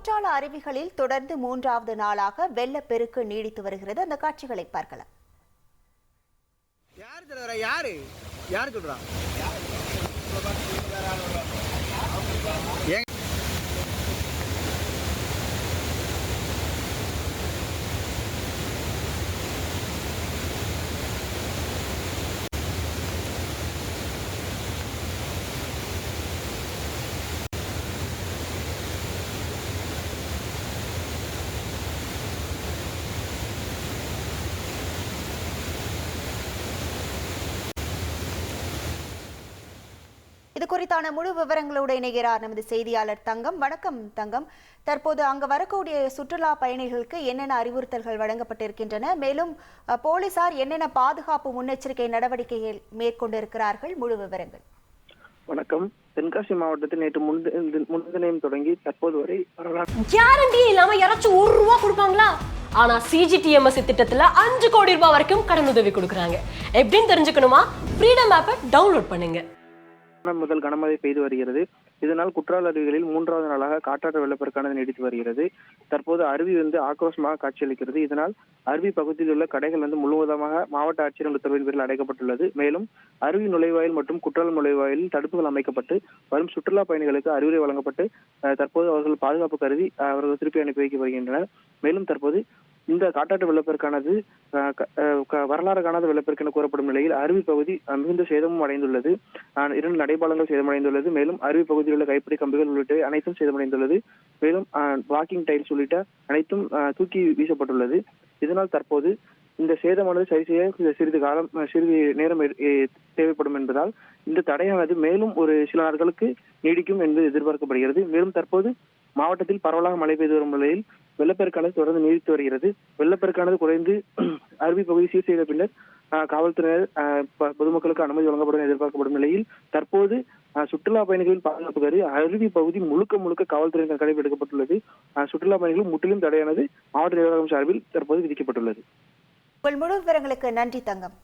குற்றால அருவிகளில் தொடர்ந்து மூன்றாவது நாளாக வெள்ளப்பெருக்கு நீடித்து வருகிறது. அந்த காட்சிகளை பார்க்கலாம். யாரு தலைவரா? யாரு? யாரு சொல்றா இது குறித்தான முழு விவரங்களோடு இணைகிறார் நமது செய்தியாளர் தங்கம். வணக்கம் தங்கம். தற்போது அங்கு வரக்கூடிய சுற்றுலா பயணிகளுக்கு என்னென்ன அறிவுறுத்தல்கள் வழங்கப்பட்டிருக்கின்றன? மேலும் போலீசார் என்னென்ன பாதுகாப்பு முன்னெச்சரிக்கை நடவடிக்கைகள் மேற்கொண்டிருக்கிறார்கள்? முழு விவரங்கள். வணக்கம். தென்காசி மாவட்டத்தில் நேற்று முன்தி- முன்தினம் தொடங்கி தற்போது வரை கேரண்டி இல்லாம யாராச்சும் ஒரு ரூபா கொடுப்பாங்களா? ஆனா சிஜிடிஎம்எஸ் திட்டத்துல அஞ்சு கோடி ரூபாய் வரைக்கும் கடன் உதவி கொடுக்குறாங்க. எப்படின்னு தெரிஞ்சுக்கணுமா? ஃப்ரீடம் ஆப்பை டவுன்லோட் பண்ணுங்க. முதல் கனமழை பெய்து வருகிறது. இதனால் குற்றால அருவிகளில் மூன்றாவது நாளாக காற்றாற்ற வெள்ளப்பெருக்கானது நீடித்து வருகிறது. தற்போது அருவி வந்து ஆக்ரோஷமாக காட்சியளிக்கிறது. இதனால் அருவி பகுதியில் உள்ள கடைகள் வந்து முழுவதுமாக மாவட்ட ஆட்சியர் உத்தரவின் பேரில் அடைக்கப்பட்டுள்ளது. மேலும் அருவி நுழைவாயில் மற்றும் குற்றாலம் நுழைவாயிலில் தடுப்புகள் அமைக்கப்பட்டு வரும் சுற்றுலா பயணிகளுக்கு அறிவுரை வழங்கப்பட்டு அஹ், தற்போது அவர்கள் பாதுகாப்பு கருதி அவர்கள் திருப்பி அனுப்பி வைக்க வருகின்றனர் மேலும் தற்போது இந்த காட்டாற்று வெள்ளப்பெருக்கானது க- வரலாறு காணாத வெள்ளப்பெருக்கு என கூறப்படும் நிலையில் அருவி பகுதி மிகுந்த சேதமும் அடைந்துள்ளது. இரண்டு நடைபாலங்கள் சேதமடைந்துள்ளது மேலும் அருவி பகுதியில் உள்ள கைப்பிடி கம்பிகள் உள்ளிட்ட அனைத்தும் சேதமடைந்துள்ளது. மேலும் வாக்கிங் டைல்ஸ் உள்ளிட்ட அனைத்தும் தூக்கி வீசப்பட்டுள்ளது. இதனால் தற்போது இந்த சேதமானது சரி செய்ய சிறிது- சிறிது காலம் சிறிது நேரம் தேவைப்படும் என்பதால் இந்த தடையானது மேலும் ஒரு சில நாட்களுக்கு நீடிக்கும் என்று எதிர்பார்க்கப்படுகிறது. மேலும் தற்போது மாவட்டத்தில் பரவலாக மழை பெய்து வரும் நிலையில் வெள்ளப்பெருக்கானது தொடர்ந்து நீடித்து வருகிறது. வெள்ளப்பெருக்கானது குறைந்து அருவி பகுதி சீர் செய்த பின்னர் காவல்துறையினர் பொதுமக்களுக்கு அனுமதி வழங்கப்படும் எதிர்பார்க்கப்படும் நிலையில் தற்போது சுற்றுலா பயணிகளின் பாதுகாப்பு கருதி அருவி பகுதி முழுக்க முழுக்க காவல்துறையின் கண்காணிப்பு எடுக்கப்பட்டுள்ளது. சுற்றுலா பயணிகள் முற்றிலும் தடையானது மாவட்ட நிர்வாகம் சார்பில் தற்போது விதிக்கப்பட்டுள்ளது. உங்கள் முழு விவரங்களுக்கு நன்றி தங்கம்.